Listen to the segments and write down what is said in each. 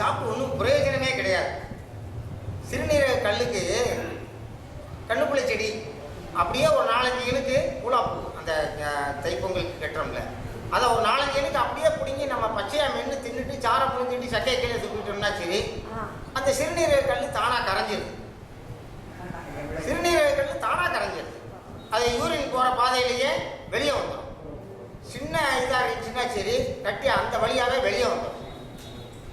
சாப்பிட்டு ஒன்றும் பிரயோஜனமே கிடையாது. சிறுநீரக கல்லுக்கு கண்ணுக்குள்ள செடி அப்படியே ஒரு நாலஞ்சு இனுக்கு கூலாப்பூ அந்த தைப்பொங்கலுக்கு கட்டுறோம்ல. அதை ஒரு நாலஞ்சு இனுக்கு அப்படியே பிடுங்கி நம்ம பச்சையாக மென்று தின்னுட்டு சாரை புழிஞ்சிட்டு சக்கையை கீழே தூக்கிட்டோம்னா சரி அந்த சிறுநீரக கல் தானாக கரைஞ்சிருது சிறுநீரக கல் தானாக கரைஞ்சிருது அது யூரின் போகிற பாதையிலேயே வெளியே வந்துடும் சின்ன இதாக இருந்துச்சுன்னா சரி கட்டி அந்த வழியாகவே வெளியே வந்துடும்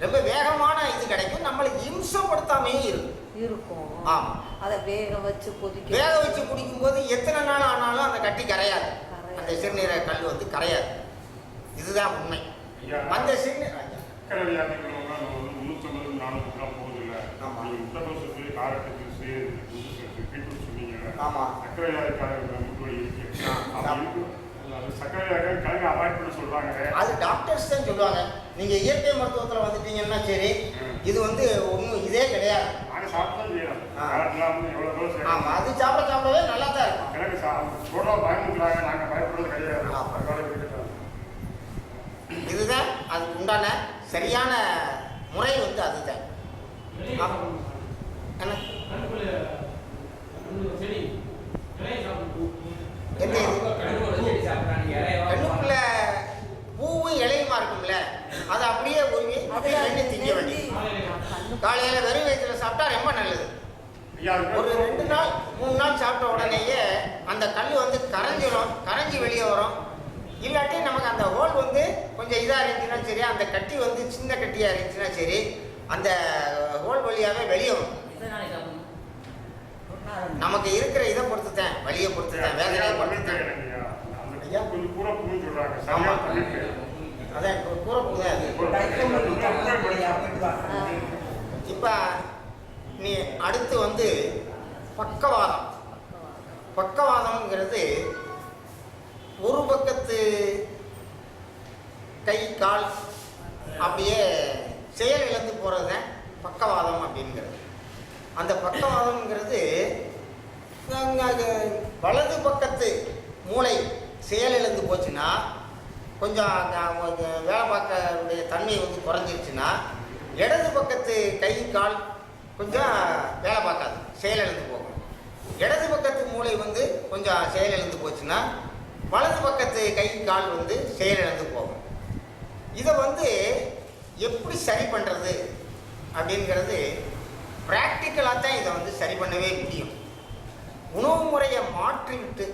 ரொம்ப வேகமான இது கிடைக்கும். நம்மளை இம்சப்படுத்தாமே இருக்கும். இருக்கும். ஆமாம் அதை வேக வச்சு கொதிக்க வேக வச்சு குடிக்கும்போது எத்தனை நாள் ஆனாலும் அந்த கட்டி கரையாது. அந்த சிறுநீரக கல் வந்து கரையாது. இதுதான் உண்மை. அந்த சிறுநீர் சக்கரை வியாதி உள்ளவங்க நம்ம வந்து முந்நூற்றம்பது நானூறு கிராம் போகுது இல்லை ஆமா. நீங்கள் முட்டை காரட்டு ஜூஸு பீட்ரூட் சொன்னீங்க ஆமா. சக்கரை வியாதிக்காக முட்டு வலி இருக்கு. ஆ, அப்படி ஆமா. இருக்கு. அது சக்கரை வியாதிக்காக கிழங்கு அவாய்ட் பண்ண சொல்கிறாங்க அது டாக்டர்ஸ் தான் சொல்லுவாங்க. நீங்க இயற்கை மருத்துவத்தில் வந்துட்டீங்கன்னா சரி. இது வந்து ஒன்றும் இதே கிடையாது. நாங்கள் சாப்பிட்டு செய்யறோம் ஆ. காரட் இல்லாமல் எவ்வளோ எவ்வளோ ஆமா செய்யறோம் அது சாப்பிட சாப்பிடவே நல்லா தான் இருக்கும். நாங்கள். இதுதான் அதுக்கு உண்டான சரியான முறை வந்து அதுதான் ஆமா. என்ன எந்த இது? கண்ணுக்குள்ள பூவும் இலையுமா இருக்கும்ல அதை அப்படியே உருவி அப்படியே ரெண்டு திங்க வேண்டியது காலையில வெறும் வயிற்றுல சாப்பிட்டா ரொம்ப நல்லது. ஒரு ரெண்டு நாள் மூணு நாள் சாப்பிட்ட உடனேயே அந்த கல் வந்து கரைஞ்சிரும் கரைஞ்சி வெளியே வரும். இல்லாட்டி நமக்கு அந்த ஹோல் வந்து கொஞ்சம் இதாக இருந்துச்சுன்னா சரி அந்த கட்டி வந்து சின்ன கட்டியாக இருந்துச்சுன்னா சரி அந்த ஹோல் வழியாகவே வெளியே வரும். நமக்கு இருக்கிற இதை பொறுத்து தான் வழியை பொறுத்து தான் வேதனையை பொறுத்து தான் ஐயா. கொஞ்சம் பூரா பூன்னு சொல்றாங்க. ஆமா. சரியா பண்ணிட்டு அதான் கூ- கூறப்பூ தான் அது இப்போ நீ அடுத்து வந்து பக்கவாதம். பக்கவாதம்ங்கிறது ஒரு பக்கத்து கை கால் அப்படியே செயல் இழந்து போகிறது தான் பக்கவாதம் அப்படிங்கிறது. அந்த பக்கவாதம்ங்கிறது வலது பக்கத்து மூளை செயல் இழந்து போச்சுன்னா கொஞ்சம் வேலை பார்க்கக்கூடிய தன்மை வந்து குறைஞ்சிருச்சுன்னா இடது பக்கத்து கை கால் கொஞ்சம் வேலை பார்க்காது. செயலிழந்து போகும். இடது பக்கத்து மூளை வந்து கொஞ்சம் செயலிழந்து போச்சுன்னா வலது பக்கத்து கை கால் வந்து செயலிழந்து போகும். இதை வந்து எப்படி சரி பண்ணுறது அப்படிங்கிறது ப்ராக்டிக்கலாக தான் இதை வந்து சரி பண்ணவே முடியும். உணவு முறையை மாற்றிவிட்டு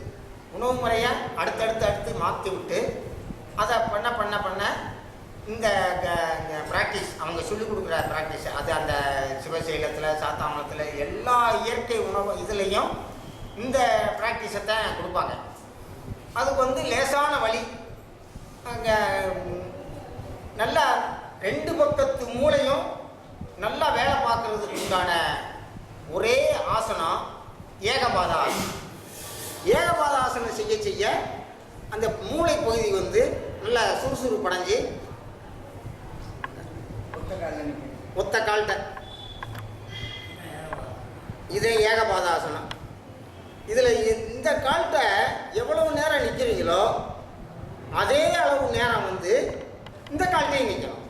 உணவு முறையை அடுத்தடுத்து அடுத்து மாற்றி விட்டு அதை பண்ண பண்ண பண்ண இந்த ப்ராக்டிஸ் அவங்க சொல்லிக் கொடுக்குற ப்ராக்டிஸ் அது அந்த சிவசைலத்தில் சாத்தாமலத்தில் எல்லா இயற்கை உணவு இதுலேயும் இந்த ப்ராக்டிஸை தான் கொடுப்பாங்க. அதுக்கு வந்து லேசான வழி அங்கே நல்லா ரெண்டு பக்கத்து மூளையும் நல்லா வேலை பார்க்கறதுக்கு உண்டான ஒரே ஆசனம் ஏகபாத ஆசனம் ஏகபாத ஆசனம் செய்ய செய்ய அந்த மூளை பகுதி வந்து நல்லா சுறுசுறுப்பு அடைஞ்சு ஒத்த கால்கிட்ட இதே ஏகபாதாசனம். இதில் இந்த கால்கிட்ட எவ்வளவு நேரம் நிற்கிறீங்களோ அதே அளவு நேரம் வந்து இந்த கால்கிட்டையும் நிற்கணும்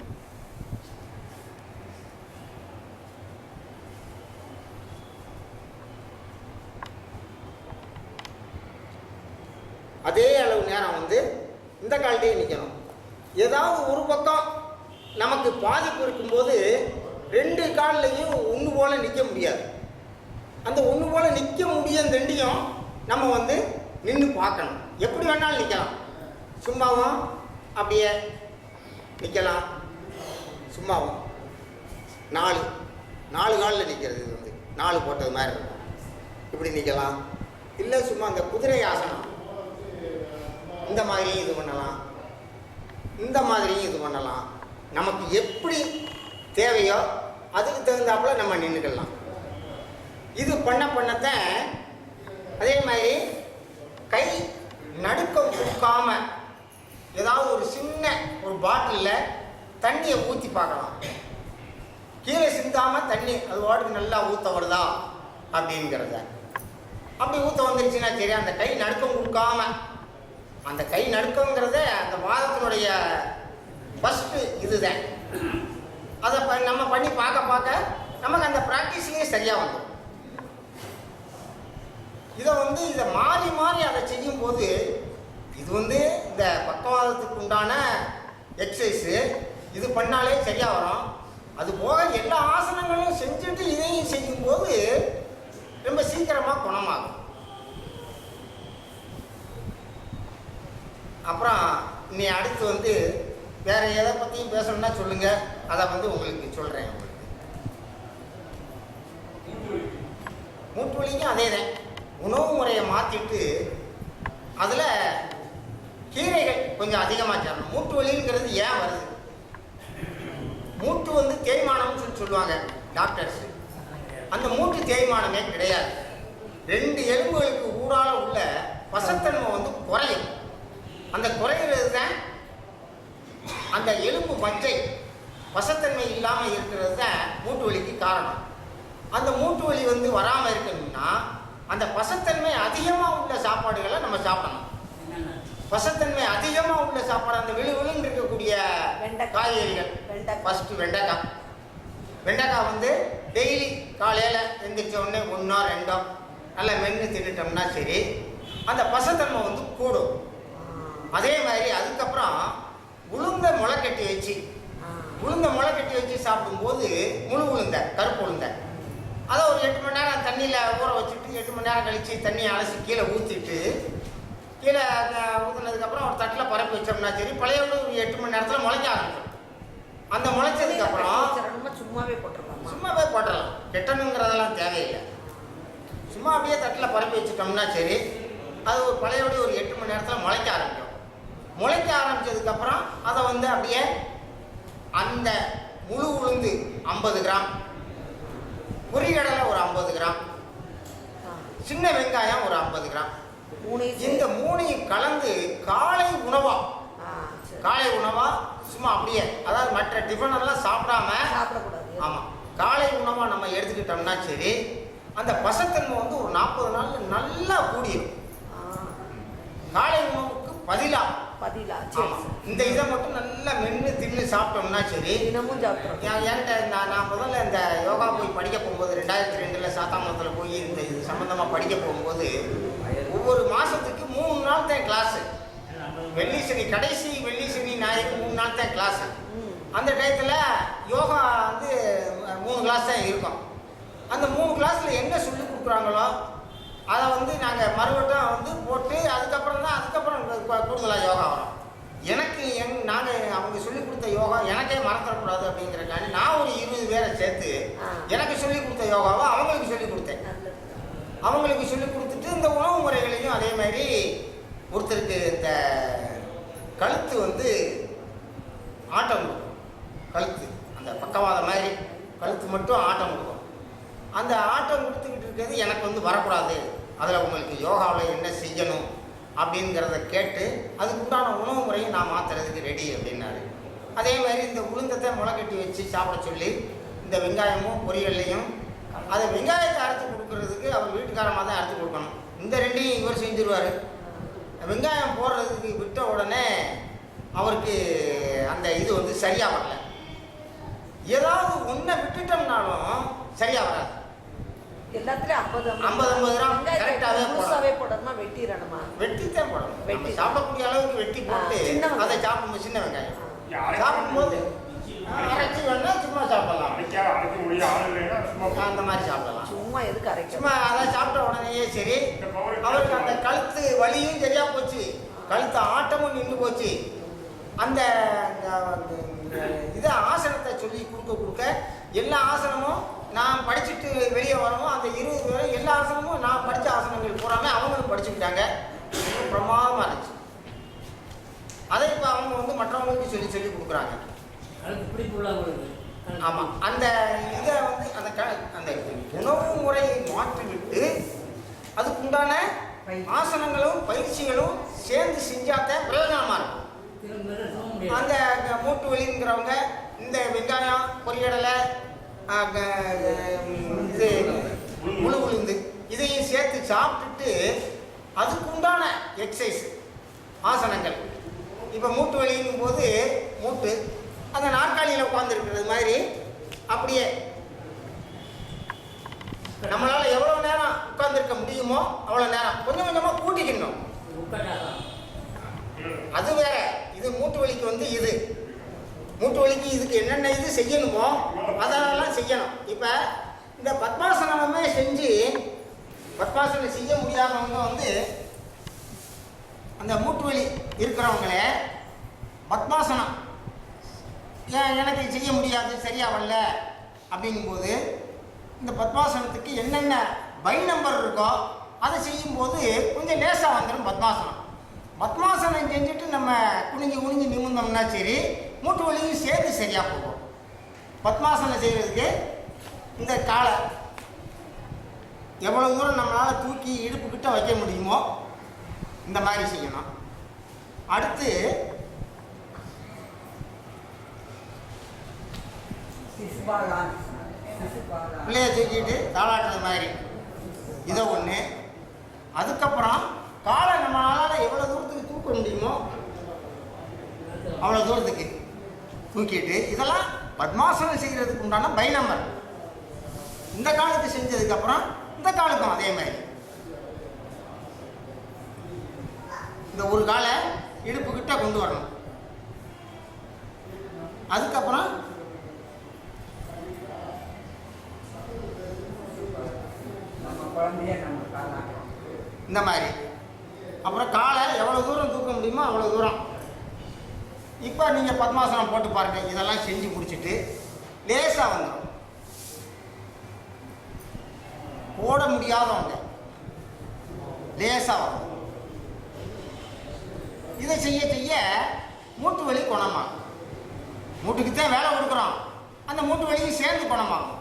அதே அளவு நேரம் வந்து இந்த கால்கிட்டையும் நிற்கணும் ஏதாவது ஒரு பக்கம் நமக்கு பாதிப்பு இருக்கும்போது ரெண்டு கால்லையும் ஒன்று போல் நிற்க முடியாது. அந்த ஒன்று போல் நிற்க முடியும் ரெண்டையும் நம்ம வந்து நின்று பார்க்கணும். எப்படி வேணாலும் நிற்கலாம் சும்மாவும் அப்படியே நிற்கலாம் சும்மாவும். நாலு. நாலு காலில் நிற்கிறது இது வந்து. நாலு போட்டது மாதிரி இருக்கும். இப்படி நிற்கலாம் இல்லை சும்மா அந்த குதிரை ஆசனம். இந்த மாதிரியும் இது பண்ணலாம். இந்த மாதிரியும் இது பண்ணலாம். நமக்கு எப்படி தேவையோ அதுக்கு தகுந்தாப்புல நம்ம நின்றுக்கலாம் இது பண்ண பண்ணத்தான் அதே மாதிரி கை நடுக்கம் கொடுக்காம ஏதாவது ஒரு சின்ன ஒரு பாட்டிலில் தண்ணியை ஊற்றி பார்க்கலாம். கீழே சிந்தாமல் தண்ணி அது வாட்டுக்கு நல்லா ஊற்ற வருதா அப்படிங்கிறத. அப்படி ஊற்ற வந்துருச்சுன்னா சரி அந்த கை நடுக்கம் கொடுக்காம அந்த கை நடுக்கங்கிறத அந்த வாதத்தினுடைய ஃபஸ்ட்டு இதுதான். அதை நம்ம பண்ணி பார்க்க பார்க்க நமக்கு அந்த ப்ராக்டிஸ்லேயே சரியாக வந்துடும். இதை வந்து இதை மாறி மாறி அதை செய்யும்போது இது வந்து இந்த பக்கவாதத்துக்கு உண்டான எக்ஸசைஸு இது பண்ணாலே சரியாக வரும். அது போக எல்லா ஆசனங்களும் செஞ்சுட்டு இதையும் செய்யும்போது ரொம்ப சீக்கிரமாக குணமாகும். அப்புறம் நீ அடுத்து வந்து வேற எதை பற்றியும் பேசணும்னா சொல்லுங்க. அதை வந்து உங்களுக்கு சொல்கிறேன் உங்களுக்கு. மூட்டு வலிக்கும் அதே தான் உணவு முறையை மாற்றிட்டு அதில் கீரைகள் கொஞ்சம் அதிகமாக சேரணும். மூட்டு வலிங்கிறது ஏன் வருது? மூட்டு வந்து தேய்மானம்னு சொல்லி சொல்லுவாங்க டாக்டர்ஸ். அந்த மூட்டு தேய்மானமே கிடையாது. ரெண்டு எலும்புகளுக்கு ஊடால உள்ள பசத்தன்மை வந்து குறையும். அந்த குறையிறது தான் அந்த எலும்பு மஞ்சை பசத்தன்மை இல்லாமல் இருக்கிறது தான் மூட்டு வலிக்கு காரணம். அந்த மூட்டு வலி வந்து வராமல் இருக்கணும்னா அந்த பசத்தன்மை அதிகமாக உள்ள சாப்பாடுகளை நம்ம சாப்பிடணும். பசத்தன்மை அதிகமாக உள்ள சாப்பாடு அந்த விழு விழுன்னு இருக்கக்கூடிய. காய்கறிகள். ஃபஸ்ட்டு வெண்டைக்காய். வெண்டைக்காய் வந்து டெய்லி காலையில் எந்திரிச்ச உடனே ஒன்றோ ரெண்டோ நல்லா மென்று தின்னுட்டோம்னா சரி அந்த பசத்தன்மை வந்து கூடும். அதே மாதிரி அதுக்கப்புறம் உளுந்த முளை கட்டி வச்சு உளுந்த முளை கட்டி வச்சு சாப்பிடும்போது முழு உளுந்த கருப்பு உளுந்த. அதை ஒரு எட்டு மணி நேரம் தண்ணியில் ஊற வச்சுட்டு எட்டு மணி நேரம் கழித்து தண்ணியை அலசி கீழே ஊற்றிட்டு கீழே அஹ், ஊத்துனதுக்கப்புறம் ஒரு தட்டில் பரப்பி வச்சோம்னா சரி பழைய ஒரு எட்டு மணி நேரத்தில் முளைக்க ஆரம்பிச்சிடும். அந்த முளைச்சதுக்கப்புறம் சும்மாவே போட்டுடலாமா சும்மாவே போட்டுடலாம் கெட்டணுங்கிறதெல்லாம் தேவையில்லை. சும்மா அப்படியே தட்டில் பரப்பி வச்சுட்டோம்னா சரி அது ஒரு பழையபடி ஒரு எட்டு மணி நேரத்தில் முளைக்க ஆரம்பிக்கும். முளைக்க ஆரம்பிச்சதுக்கப்புறம் அதை வந்து அப்படியே அந்த முழு உளுந்து ஐம்பது கிராம் பொரிகடலை ஒரு ஐம்பது கிராம். சின்ன வெங்காயம் ஒரு ஐம்பது கிராம். இந்த மூணையும் கலந்து காலை உணவா. காலை உணவா? சும்மா அப்படியே அதாவது மற்ற டிஃபன் எல்லாம் சாப்பிடாம? சாப்பிடக்கூடாது. ஆமாம் காலை உணவாக நம்ம எடுத்துக்கிட்டோம்னா சரி அந்த பசத்தன்மை வந்து ஒரு நாற்பது நாளில் நல்லா கூடிரும். ஆ, காலை உணவுக்கு பதிலாக பதிலா? சரி. இந்த இதை மட்டும் நல்லா மென்று தின்னு சாப்பிட்டோம்னா சரி. தினமும் சாப்பிட்றோம் என்கிட்ட நான் நான் முதல்ல இந்த யோகா போய் படிக்க போகும்போது ரெண்டாயிரத்தி ரெண்டில் சாத்தாமத்தில் போய் இந்த இது சம்மந்தமாக படிக்க போகும்போது ஒவ்வொரு மாதத்துக்கு மூணு நாள் தான் கிளாஸு வெள்ளி சனி கடைசி வெள்ளி சனி ஞாயிறு மூணு நாள் தான் கிளாஸு அந்த டயத்தில் யோகா வந்து மூணு கிளாஸ் தான் இருக்கும். அந்த மூணு கிளாஸில் என்ன சொல்லி கொடுக்குறாங்களோ அதை வந்து நாங்கள் மறுபடியும் வந்து போட்டு அதுக்கப்புறம் தான் அதுக்கப்புறம் கூடுதலாக யோகா வரும் எனக்கு எங் நாங்கள் அவங்க சொல்லி கொடுத்த யோகா மறந்துடக்கூடாது அப்படிங்கிறக்காண்டி நான் ஒரு இருபது பேரை சேர்த்து. எனக்கு சொல்லி கொடுத்த யோகாவை அவங்களுக்கு சொல்லி கொடுத்தேன். அவங்களுக்கு சொல்லி கொடுத்துட்டு இந்த உணவு முறைகளையும் அதே மாதிரி ஒருத்தருக்கு இந்த கழுத்து வந்து ஆட்டம் கொடுக்கும். கழுத்து அந்த பக்கவாதம் மாதிரி கழுத்து மட்டும் ஆட்டம் கொடுக்கும். அந்த ஆட்டம் கொடுத்துக்கிட்டு இருக்கிறது எனக்கு வந்து வரக்கூடாது. அதில் உங்களுக்கு யோகாவில் என்ன செய்யணும் அப்படிங்கிறத கேட்டு அதுக்கு உண்டான உணவு முறையை நான் மாற்றுறதுக்கு ரெடி அப்படின்னாரு. அதே மாதிரி இந்த உளுந்தத்தை முளைக்கட்டி வச்சு சாப்பிட சொல்லி இந்த வெங்காயமும் பொரியல்லையும் அதை வெங்காயத்தை அரைச்சி கொடுக்கறதுக்கு அவர் வீட்டுக்காரமாக தான் அரைச்சி கொடுக்கணும். இந்த ரெண்டையும் இவர் செஞ்சிருவார். வெங்காயம் போடுறதுக்கு விட்ட உடனே அவருக்கு அந்த இது வந்து சரியாக வரல ஏதாவது ஒன்றை விட்டுட்டோம்னாலும் சரியாக வராது. எல்லாத்துலயும் ஐம்பது ஐம்பது, ஐம்பது கிராம் போடணும். முழுசாவே போடணுமா. வெட்டிடணுமா? வெட்டி தான் போடணும் வெட்டி. சாப்பிடக்கூடிய அளவுக்கு வெட்டி போட்டு. அதை சாப்பிடும்போது சின்ன வெங்காயம். சாப்பிடும்போது அரைச்சி வேணா சும்மா சாப்பிடலாம் அரைக்க அரைக்க முடிய ஆள் இல்லைன்னா சும்மா அந்த மாதிரி சாப்பிடலாம் சும்மா எதுக்கு அரைக்கணும் சும்மா அதை சாப்பிட்ட உடனேயே சரி இந்த அவருக்கு அந்த கழுத்து வலியும் சரியா போச்சு கழுத்து ஆட்டமும் நின்று போச்சு அந்த அந்த- இந்த இதை ஆசனத்தை சொல்லி கொடுக்க கொடுக்க எல்லா ஆசனமும் நான் படிச்சுட்டு வெளியே வரவும் அந்த இருபது பேரும் எல்லா ஆசனமும் நான் படித்த ஆசனங்கள் பூராமே அவங்களும் படிச்சுக்கிட்டாங்க. பிரமாதமாக இருந்துச்சு. அதை இப்போ அவங்க வந்து மற்றவங்களுக்கு சொல்லி சொல்லி கொடுக்குறாங்க. ஆமாம் அந்த இதை வந்து அந்த க அந்த உணவு முறையை மாற்றிவிட்டு அதுக்குண்டான ஆசனங்களும் பயிற்சிகளும் சேர்ந்து செஞ்சாதான் பிரயோஜனமாக இருக்கும். அந்த மூட்டு வலிங்கிறவங்க இந்த வெங்காயம் பொரியடலை இது முழு உளுந்து இதையும் சேர்த்து சாப்பிட்டுட்டு அதுக்குண்டான எக்ஸசைஸ் ஆசனங்கள். இப்போ மூட்டு வலிங்கும் போது மூட்டு அந்த நாற்காலியில் உட்காந்துருக்கிறது மாதிரி அப்படியே. நம்மளால் எவ்வளோ நேரம் உட்காந்துருக்க முடியுமோ அவ்வளோ நேரம். கொஞ்சம் கொஞ்சமாக கூட்டிக்கணும். அது வேற. இது மூட்டு வலிக்கு வந்து இது. மூட்டு வலிக்கு இதுக்கு என்னென்ன இது செய்யணுமோ அதெல்லாம் செய்யணும். இப்போ இந்த பத்மாசனமே செஞ்சு பத்மாசனம் செய்ய முடியாதவங்க வந்து அந்த மூட்டு வலி இருக்கிறவங்களே பத்மாசனம். ஏன் எனக்கு செய்ய முடியாது? சரியாக வரல. அப்படிங்கும்போது இந்த பத்மாசனத்துக்கு என்னென்ன பை நம்பர் இருக்கோ அதை செய்யும்போது கொஞ்சம் லேசாக வந்துடும் பத்மாசனம். பத்மாசனம் செஞ்சுட்டு நம்ம குனிஞ்சு குனிஞ்சு நிமிர்ந்தோம்னா சரி மூட்டு வலியும் சேர்த்து சரியாக போகும். பத்மாசனம் செய்கிறதுக்கு இந்த காலை எவ்வளோ தூரம் நம்மளால் தூக்கி இடுப்புக்கிட்ட வைக்க முடியுமோ இந்த மாதிரி செய்யணும். அடுத்து பிள்ளைய தூக்கிட்டு தாளாட்டுறது மாதிரி. இதை ஒன்று அதுக்கப்புறம் காலை நம்மளால் எவ்வளோ தூரத்துக்கு தூக்க முடியுமோ அவ்வளோ தூரத்துக்கு தூக்கிட்டு இதெல்லாம் பத்மாசனம் செய்கிறதுக்கு உண்டான பை நம்பர் இந்த காலுக்கு செஞ்சதுக்கப்புறம் இந்த காலுக்கும் அதே மாதிரி. இந்த ஒரு காலை இடுப்புக்கிட்ட கொண்டு வரணும். அதுக்கப்புறம் நம்ம குழந்தைய நம்ம இந்த மாதிரி. அப்புறம் காலை எவ்வளோ தூரம் தூக்க முடியுமோ அவ்வளோ தூரம். இப்போ நீங்கள் பத்மாசனம் போட்டு பாருங்கள் இதெல்லாம் செஞ்சு முடிச்சுட்டு லேசாக வந்துடும் போட முடியாதவங்க. லேசாக வரும் இதை செய்ய செய்ய மூட்டு வலி குணமாகும். மூட்டுக்கு தான் வேலை கொடுக்குறோம். அந்த மூட்டு வலியும் சேர்ந்து குணமாகும்.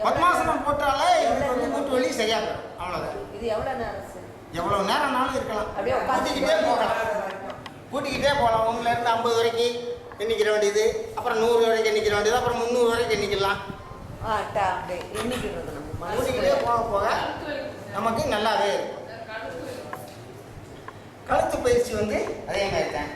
பத்மாசனம் போட்டாலே இதுக்கு வந்து மூட்டு வலி சரியாக போயிடும் அவ்வளோதான் இது எவ்வளவு நேரம் சார்? எவ்வளவு நேரம்னாலும் இருக்கலாம். அப்படியே கூட்டிக்கிட்டே போகலாம். கூட்டிக்கிட்டே போகலாம். ஒன்றுல இருந்து ஐம்பது வரைக்கும் எண்ணிக்கிற வேண்டியது. அப்புறம் நூறு வரைக்கும் எண்ணிக்கிற வேண்டியது. அப்புறம் முந்நூறு வரைக்கும் எண்ணிக்கலாம். கூட்டிக்கிட்டே. போக போக நமக்கு நல்லாவே இருக்கும். கழுத்து பயிற்சி வந்து அதே மாதிரி தான்.